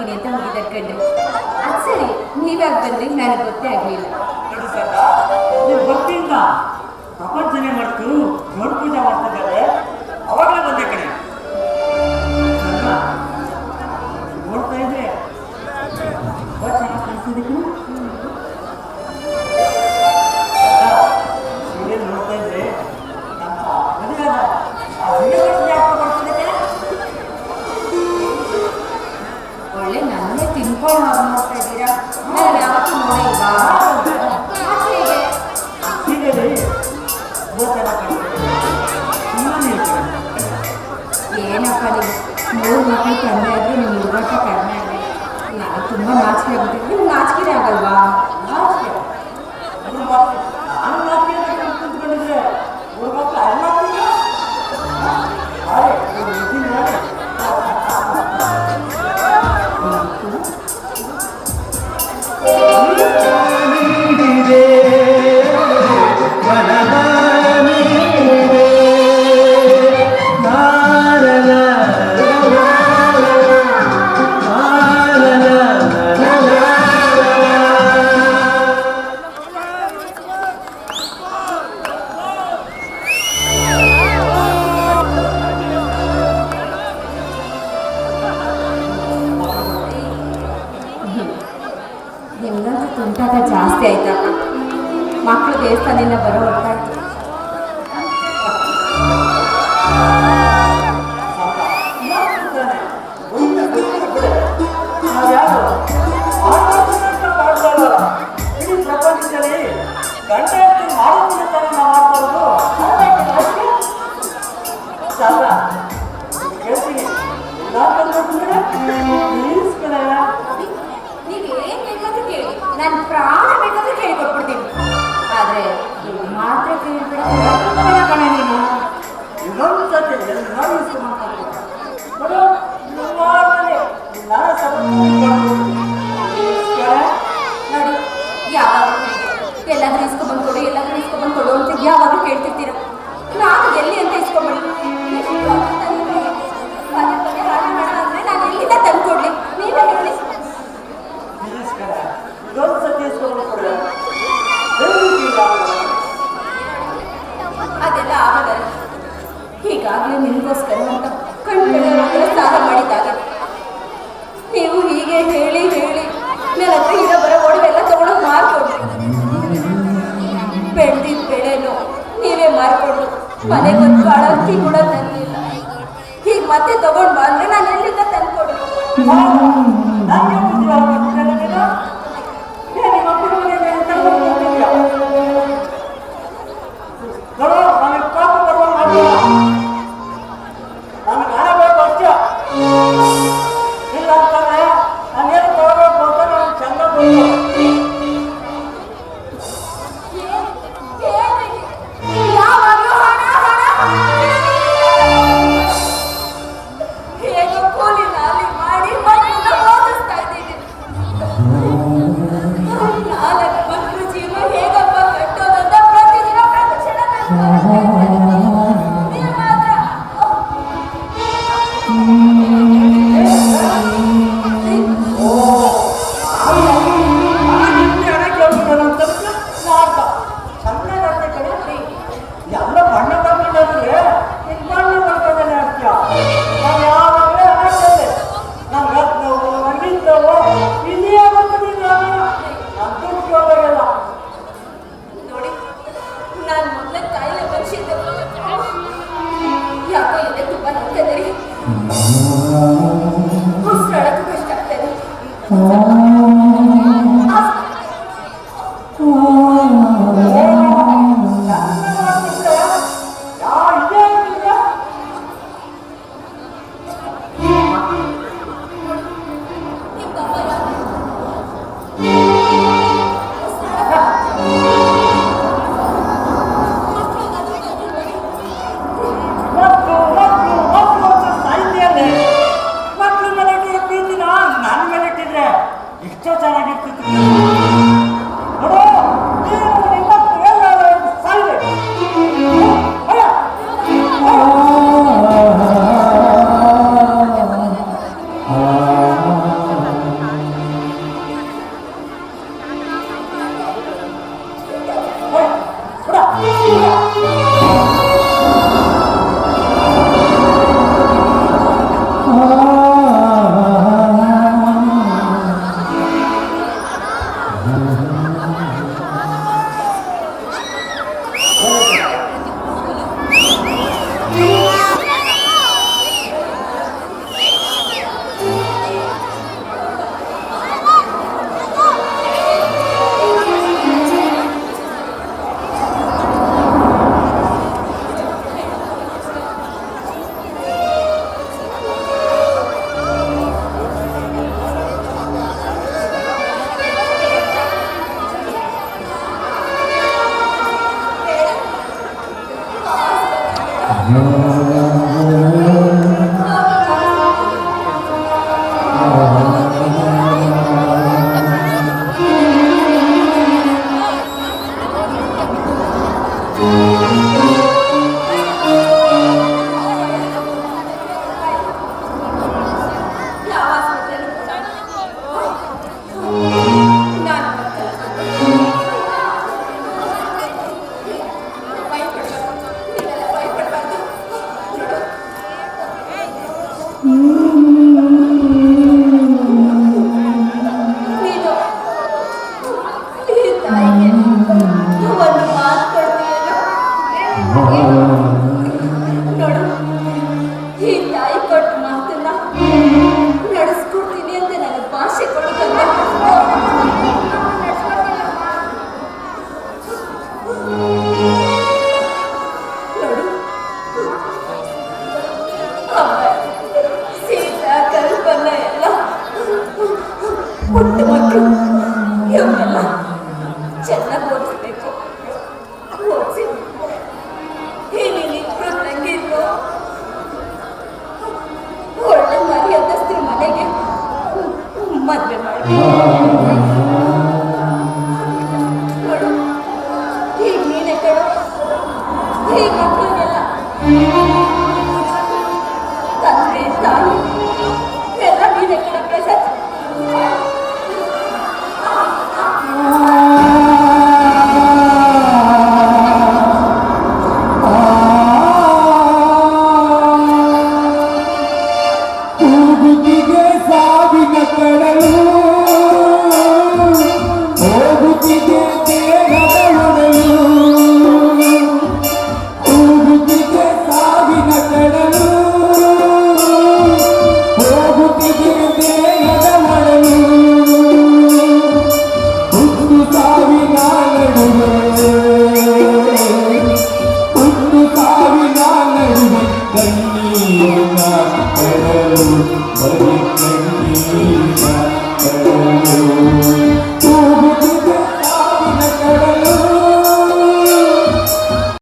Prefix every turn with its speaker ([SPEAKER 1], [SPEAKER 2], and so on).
[SPEAKER 1] ಮಾಡ್ತೀನಿ ಅಂತ ಮುಗಿದ ಕಣ್ರಿ ಅದು ಸರಿ ನೀವ್ಯಾಕೆ ಬಂದ್ರಿ? ನನಗೆ ಗೊತ್ತೇ ಆಗಲಿಲ್ಲ. ದೇವಸ್ಥಾನದಿಂದ ಬರೋ ಹೋಗ್ತಾ ಇತ್ತು
[SPEAKER 2] Thank you. これを
[SPEAKER 3] 今
[SPEAKER 2] まで鳴ら
[SPEAKER 1] ಮನೆಗೊಂದು ಅಳಕ್ಕಿ ಕೂಡ ತಂದಿಲ್ಲ ಹೀಗೆ ಮತ್ತೆ ತಗೊಂಡು ಬಂದ್ರೆ ನಾನು ಎಲ್ಲಿಂದ ತಂದ್ಕೊಡ್ಬೇಕು Oh.
[SPEAKER 2] Amém.
[SPEAKER 1] Oh. ಹುಟ್ಟು ಮಕ್ಕಳು ಇವನ್ನೆಲ್ಲ ಚೆನ್ನಾಗಿ ಓದಿಸ್ಬೇಕು ಓದಿಸಿ. ಏನೇನು ಇಬ್ಬರು ನನಗೆ ಇಲ್ಲೋ ಒಳ್ಳೆ ಮನೆಗೆ. ಮದುವೆ ಮಾಡಿ ಹೇಗೆ ನೀನೆ ಕಡು ಹೇಗೆ